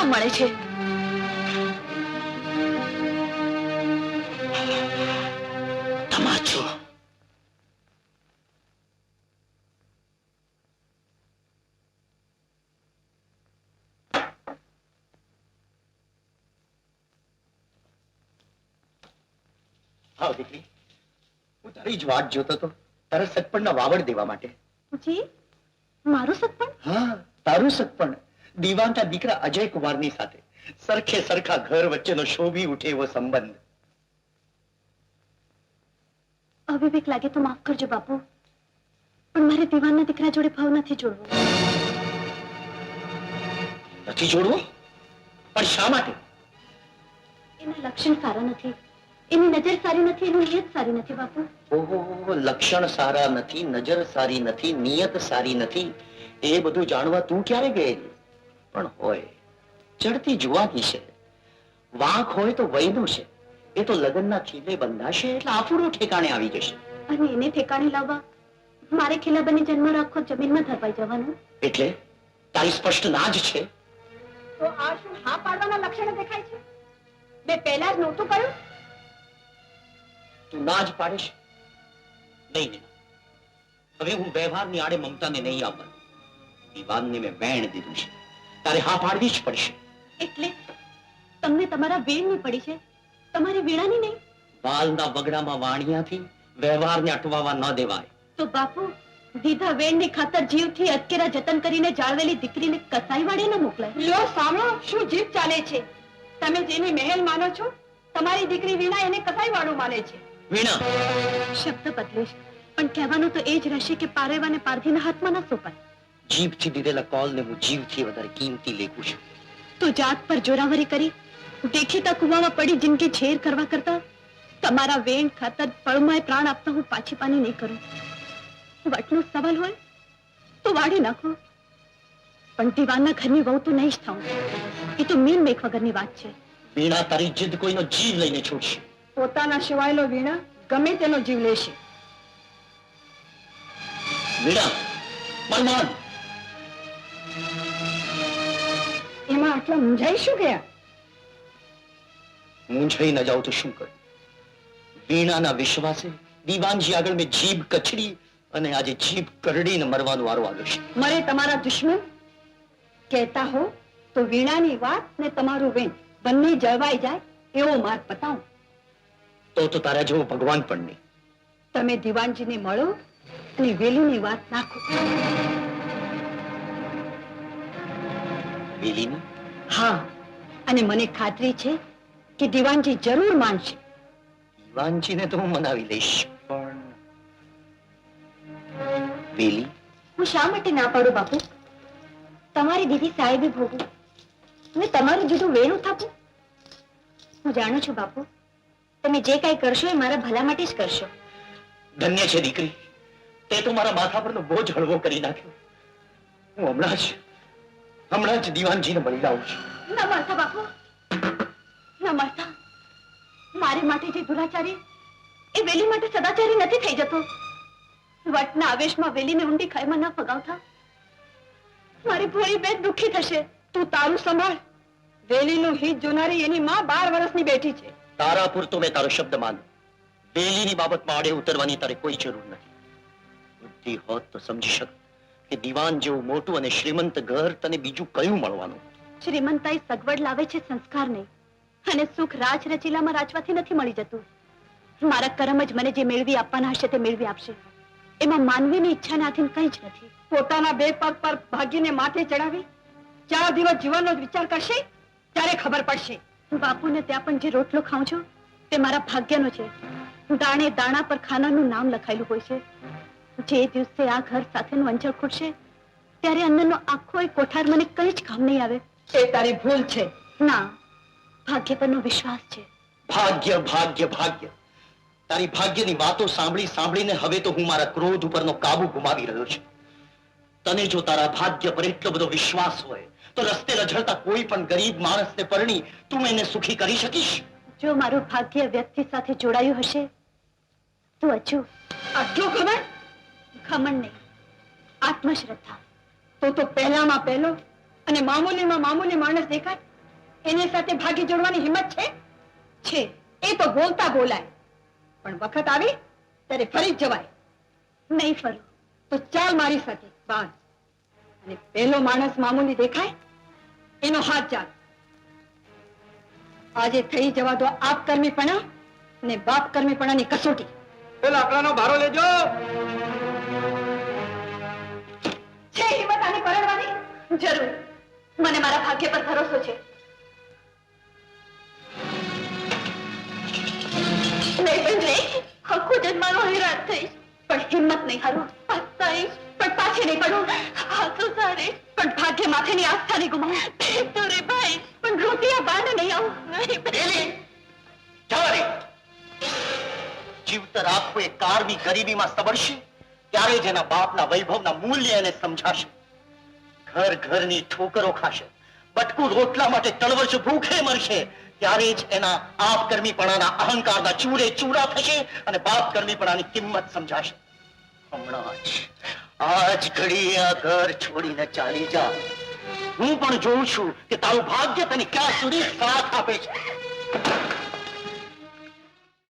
જોવા મળે છે? તમાચો આવ દીકરી. હું તારી જ વાટ જોતો તો તારા સગપણના વાવડ દેવા માટે. મારું સગપણ? હા તારું સગપણ. દીવાનના દીકરા અજય કુમારની સાથે. સરખે સરખા ઘર વચ્ચેનો શોભી ઉઠે એવો સંબંધ. અવિવેક લાગે તો માફ કરજો બાપુ. પણ મારે દીવાનના દીકરા જોડે ભાવ નથી જોડવો. નથી જોડવો? પણ શા માટે? એના લક્ષણ સારા નથી. એની નજર સારી નથી એનું નિયત સારી નથી બાપુ. ઓહો લક્ષણ સારા નથી નજર સારી નથી નિયત સારી નથી. એ બધું જાણવા તું ક્યારે ગયેલી? પણ હોય. ચડતી જુવાની છે. વાંક હોય તો વયનું છે. એ તો લગ્નના ખીલે બંધાશે એટલે આફુડો ઠેકાણે આવી જશે. અને એને ઠેકાણે લાવવા? મારે ખીલા જન્મ રાખો જમીનમાં ધરવાઈ જવાનું? એટલે તારી સ્પષ્ટ ના જ છે. તો આ શું હા પાડવાના લક્ષણો દેખાય છે? મેં પહેલા જ નહોતું કહ્યું? તું ના જ પાડીશ? નહીં નહીં. હવે હું વ્યવહારની આડે મમતાને નહીં આવવાનું. દીવાનને મેં વેણ દીધું છે. તારે હા પાડવી જ પડશે. એટલે તમને તમારા વેણની પડી છે? તમારી વીણાની નહીં? વાલના વગડામાં વાણિયાથી વ્યવહારને અટવાવા ન દેવાય. તો બાપુ દીધા વેણની ખાતર જીવથી અટકેરા જતન કરીને જાળવેલી દીકરીને કસાઈ વાળે ન મોકલાય. લ્યો સાંભળો શું જીભ ચાલે છે? તમે જેને મહેલ માનો છો તમારી દીકરી વીણા એને કસાઈ વાળું માને છે. વીણા. શબ્દ બદલીશ પણ કહેવાનું તો એ જ રહેશે કે પારેવાને પારધીના હાથમાં ન સોંપાય. જીભથી દીધેલા કોલને હું જીવથી વધારે કિંમતી લેખું છું. તો જાત પર જોરાવરી કરી દેખીતા કુવામાં પડી જિંદગી છેર કરવા કરતા? તમારા વેણ ખાતર પળમાય પ્રાણ આપતા હું પાછી પાની નહીં કરું. વટનો સવાલ હોય તો વાળી નાખો. પણ દીવાના ઘરની વહુ તો નહીં જ થાઉં. એ તો મીન મેક વગરની વાત છે. વીણા તારી જીદ કોઈનો જીવ લઈને છોડશે. પોતાના સિવાયનો વીણા ગમે તેનો જીવ લેશે. વીણા મનમાન એમાં આટલા મૂંઝાઈ શું ગયા મૂંઝાઈ ન જાઉં તો શું કરું? વીણાના વિશ્વાસે દીવાનજી આગળ મેં જીભ કચડી અને આજે જીભ કરડીને મરવાનો વારો આવ્યો છે. મરે તમારા દુશ્મન? કહેતા હો તો વીણાની વાત ને તમારું વેણ. બંને જળવાઈ જાય એવો માર્ગ બતાવો. તો તો તારા જેવો ભગવાન પણ નહીં. તમે દીવાનજીને મળો અને વેલીની વાત નાખો. વેલીની? હા. અને મને ખાતરી છે કે દિવાનજી જરૂર માનશે. દિવાનજીને તો હું મનાવી લઈશ પણ પેલી? હું શા માટે ના પાડું બાપુ? તમારી દીદી સાહેબે ભોગવું. અને તમારું જુદું વેણું થાપું. હું જાણું છું બાપુ તમે જે કાંઈ કરશો એ મારા ભલા માટે જ કરશો. ધન્ય છે દીકરી. તે તો મારા માથા પરનો બોજ હળવો કરી નાખ્યો. હું હમણાં જ હમણાં જ દીવાનજીને મળી લાવું છું. ના મળતા બાપુ. ના મળતા. મારી માટે જે દુરાચારી એ વેલી માટે સદાચારી નથી થઈ જતો. વટના આવેશમાં વેલીને ઊંડી ખાઈમાં ના ફગાવતા. મારી ભોળી બેન દુઃખી થશે. તું તારું સંભાળ. વેલીનું હિત જોનારી એની માં બાર વર્ષની બેઠી છે. તારા પૂરતો મેં તારો શબ્દ માનું વેલીની બાબતમાં આડે ઉતરવાની તારે કોઈ જરૂર નથી. બુદ્ધિ હોત તો સમજી શક કે દીવાન જેવું મોટું અને શ્રીમંત ઘર તને બીજું કયું મળવાનું? શ્રીમંતાઈ સગવડ લાવે છે સંસ્કાર નહીં અને સુખ રાજ રચીલામાં રાચવાથી નથી મળી જતું. મારા કરમ જ મને જે મેળવી આપવાના હશે તે મેળવી આપશે. એમાં માનવીની ઈચ્છાને આધીન કંઈ જ નથી. પોતાના બે પગ પર ભાગીને માથે ચડાવી ચાર દિવસ જીવનનો વિચાર કરશે ત્યારે ખબર પડશે. બાપુને ત્યાં પણ જે રોટલો ખાઉં છું તે મારા ભાગ્યનો છે. દાણે દાણા પર ખાનાનું નામ લખાયેલું હોય છે. જે દિવસે આ ઘર સાથેનું અંજળ ખૂટશે ત્યારે અન્નનો આખો એ કોઠાર મને કઈ જ કામ નહીં આવે. એ તારી ભૂલ છે. ના ભાગ્ય પરનો વિશ્વાસ છે. ભાગ્ય ભાગ્ય ભાગ્ય. તારી ભાગ્યની વાતો સાંભળી સાંભળીને હવે તો હું મારા ક્રોધ ઉપરનો કાબુ ગુમાવી રહ્યો છું. તને જો તારા ભાગ્ય પર એટલો બધો વિશ્વાસ હોય તો રસ્તે રઝળતા કોઈ પણ ગરીબ માણસને પરણી તું એને સુખી કરી શકીશ? જો મારું ભાગ્ય વ્યક્તિ સાથે જોડાયું હશે તો અચૂક આટલું ખબર? ખમણ નહીં. આત્મશ્રદ્ધા. તો તો પહેલામાં પહેલો અને મામૂલીમાં મામૂલી માણસ દેખાય. એની સાથે ભાગી જોડવાની હિંમત છે? છે. એ તો બોલતા બોલાય. પણ વખત આવી, ત્યારે ફરી જવાય. નહીં ફરું. તો ચાલ મારી સાથે. બાદ. અને પહેલો માણસ મામૂલી દેખાય, એનો હાથ ચાલ. આજે થઈ જવા દો આપ કર્મીપણા ને બાપ કર્મીપણાની કસોટી. પેલા આપણાનો ભારો લેજો. જરૂર. મને મારા ભાગ્ય પર ભરોસો છે. નહીં પણ ભાગ્ય માથેની આસ્થા નહીં પણ રોટિયા બાંધ નહીં આવું. જીવતર આખું એ કારની ગરીબીમાં સબળશે ત્યારે જ એના બાપના વૈભવના મૂલ્ય એને સમજાશે. ઘર ઘરની ઠોકરો ખાશે. બટકું રોટલા માટે તળવશ ભૂખે મરશે. ત્યારે જ એના આપ કર્મીપણાના અહંકારના ચૂરે ચૂરા થશે અને બાપ કર્મીપણાની કિંમત સમજાશે. હમણાં જ, આજ ઘડી આ ઘર છોડીને ચાલી જા. હું પણ જોઉં છું કે તારું ભાગ્ય તને ક્યાં સુધી સાથ આપે છે.